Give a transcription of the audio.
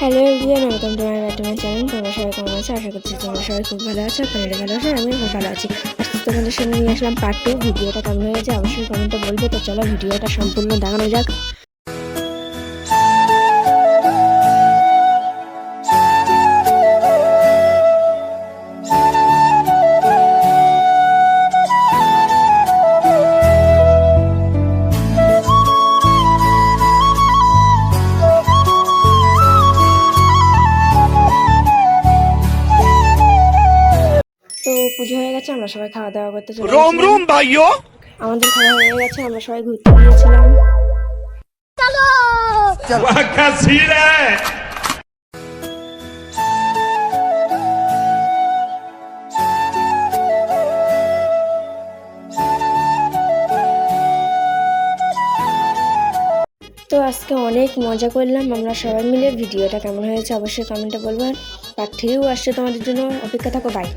Hello everyone welcome to my Batman channel. তোমরা সবাই কেমন আছো? আশা করছি তোমরা সবাই খুব ভালো আছো ফ্যামিলি ভালো আছো আমিও খুব ভালো আছি। আজকে তোমাদের সঙ্গে নিয়ে আসলাম পার্ট টু ভিডিওটা কেমন হয়েছে? অবশ্যই কমেন্টে বলবে। তো চলো, ভিডিওটা সম্পূর্ণ দেখানো যাক। পুজো হয়ে গেছে আমরা সবাই খাওয়া দাওয়া করতে চলে রোম রোম ভাইও আমাদের খাওয়া হয়ে গেছে আমরা সবাই ঘুরতে গিয়েছিলাম। চলো! চলো। তো আজকে অনেক মজা করলাম আমরা সবাই মিলে। ভিডিওটা কেমন হয়েছে অবশ্যই কমেন্টে বলবেন। থেকেও আসছে তোমাদের জন্য। অপেক্ষা থাকো বাই